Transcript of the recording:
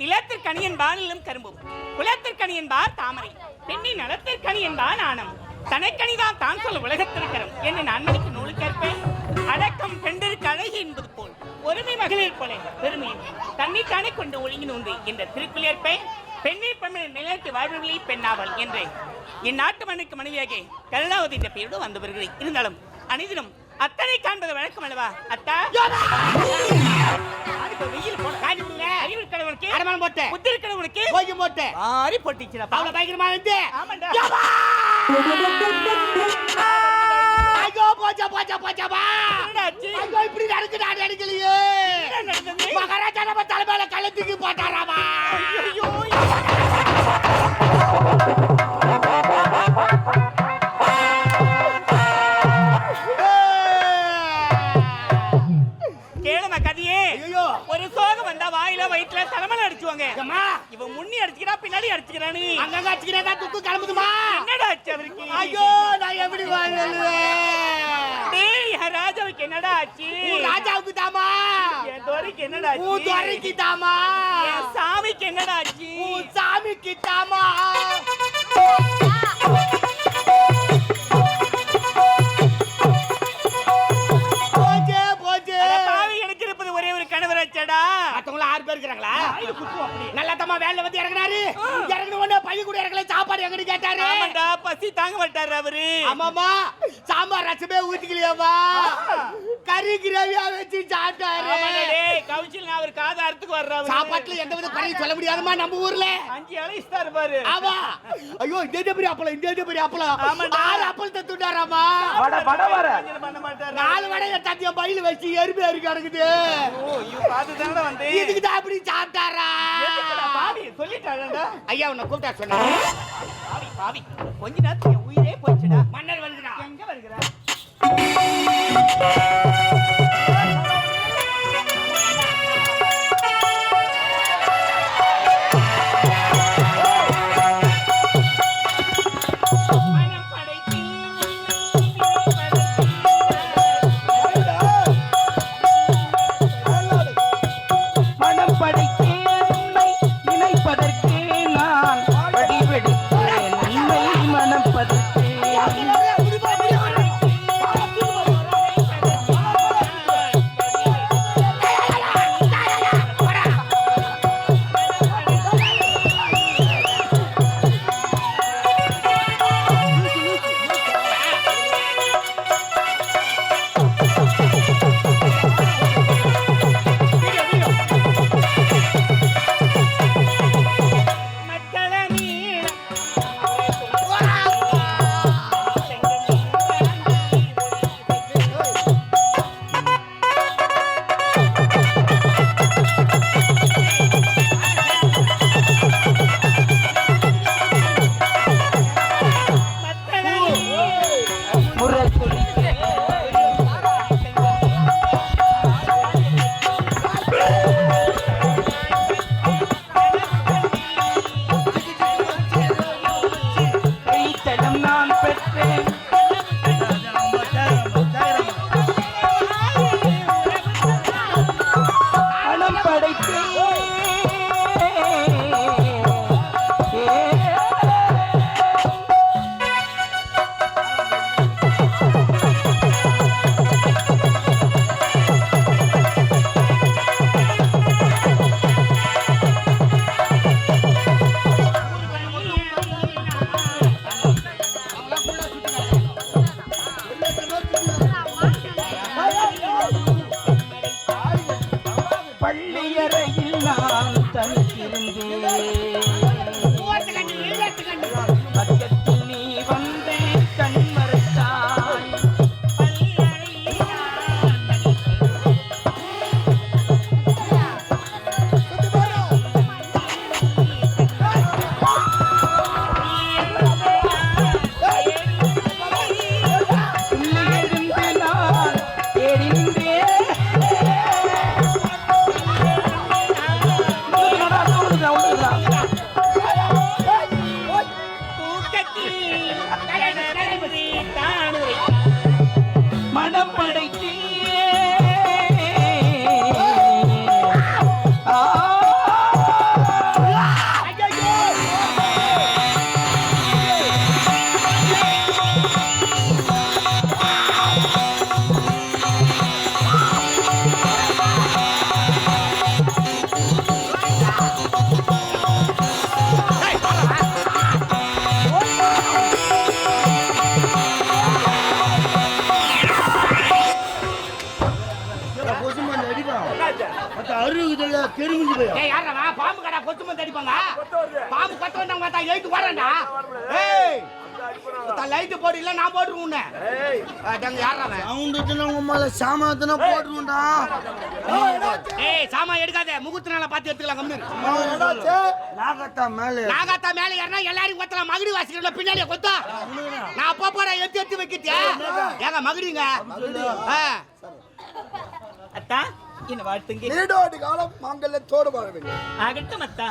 நிலத்திற்கனி என்பார் நிலம் கரும்பும். குலத்திற்கனி என்பார் தாமரை. பெண்ணின் நலத்திற்கனி என்பார் நாணம் தனக்கனிதான் தான் சொல்ல உலகத்திற்கரம் என்ன நான்மணிக்கு நூலுக்கேற்பேன் அடக்கம் பெண்டிற்கு அழகி என்பது போல். ஒருமை மகளிர் போல பெருமையும் தன்னைத்தானே கொண்டு ஒழுங்கி என்ற திருக்குளியற்பேன் பெண்ணை பெண்ணின் நிலையத்து வாழ்வுகளை பெண்ணாவல் என்று. என் நாட்டு மண்ணுக்கு மனைவியாக கருணாவதி என்ற பெயரோடு வந்து வருகிறேன் இருந்தாலும் அனைதிலும் அத்தனை காண்பது வழக்கம் அல்லவா? அத்தா? வெயில் போட காஞ்சி விடுங்க அறிவு கடவுளுக்கு அடமானம் போட்டேன். புத்தி கடவுளுக்கு போய் போட்டேன். ஆறி போட்டுச்சுடா அவ்வளவு பயங்கரமா வந்து ஆமாண்டா. ஐயோ போச்சா போச்சா போச்சாப்பா? ஐயோ இப்படி நடக்குது என்ன நடந்தது? மகாராஜா நம்ம தலைமையில கள்ளத்துக்கு போட்டாராமா. ஐயையோ, அடிச்சுவாங்க அம்மா இவன் முன்னி அடிச்சுக்கிறா பின்னாடி அடிச்சுக்கிறானு. அங்கங்க அடிச்சுக்கிறதா துக்கு கிளம்புதுமா என்னடா ஆச்சு அவருக்கு? ஐயோ நான் எப்படி டேய் ராஜாவுக்கு என்னடா ஆச்சு? ராஜாவுக்கு தாமா என் துரைக்கு என்னடா ஆச்சு? துறைக்கு தாமா சாமிக்கு என்னடா ஆச்சு? சாமிக்கு தாமா கணவராச்சடா மத்தவங்கள ஆறு பேர் இருக்கிறாங்களா. நல்ல தம்மா வேலை வந்து இறங்குனாரு. இறங்கின உடனே பையன் கூட இறங்கல. சாப்பாடு எங்கன்னு கேட்டாரு? ஆமாண்டா பசி தாங்க மாட்டாரு அவரு. ஆமாமா சாம்பார் ரசமே ஊத்திக்கலையாமா கறி கிரேவியா வச்சு சாப்பிட்டாரு. டேய் கவுன்சில் நான் அவர் காது அறுத்துக்கு வர்றாரு சாப்பாட்டுல எந்த வித குறையும் சொல்ல முடியாதுமா நம்ம ஊர்ல. அஞ்சு அழைச்சிட்டாரு பாரு. ஆமா. ஐயோ இந்த பெரிய அப்பளம் இந்த பெரிய அப்பளம். ஆறு அப்பளம் தத்துட்டாராமா வட வட வர நாலு வடைய தத்தியம் பையில வச்சு எறும்பு எறி கிடக்குது. இதுக்கு தான் அப்படி சாப்பிட்டாரா? சொல்லிட்டாடா ஐயா உன்னை கூப்பிட்டா பாவி கொஞ்ச நேரத்துக்கு உயிரே போச்சுடா மன்னர் வந்துடா. திரும்பி போய். ஏய் யாரா வா பாம்பு கடா கொத்து மந்து அடிப்பாங்க. பாம்பு கொத்து வந்தவங்க பார்த்தா எழுத்து வரேன்டா ஏய் லைட் போடு இல்ல நான் போட்டுருவேன் உன்னை. அடங்க யாரா அவன்? சவுண்டுனா உங்க மேல சாமாத்தனா ஏய். சாமா எடுக்காத. முகூர்த்த பார்த்து எடுத்துக்கலாம் கம்மி நாகத்தா மேல நாகாத்தா மேல ஏறினா எல்லாரையும் கொத்தலாம். மகுடி வாசிக்கிறல பின்னாடியே கொத்தா. நான் அப்பா போட எடுத்து எடுத்து வைக்கிட்டே. ஏங்க மகுடிங்க? ஆ. வாழ்க்கையின் வாழ்த்துங்க. நீடோடு காலம் மாங்கல்யத்தோடு வாழ வேண்டும் ஆகட்டும் அத்தா.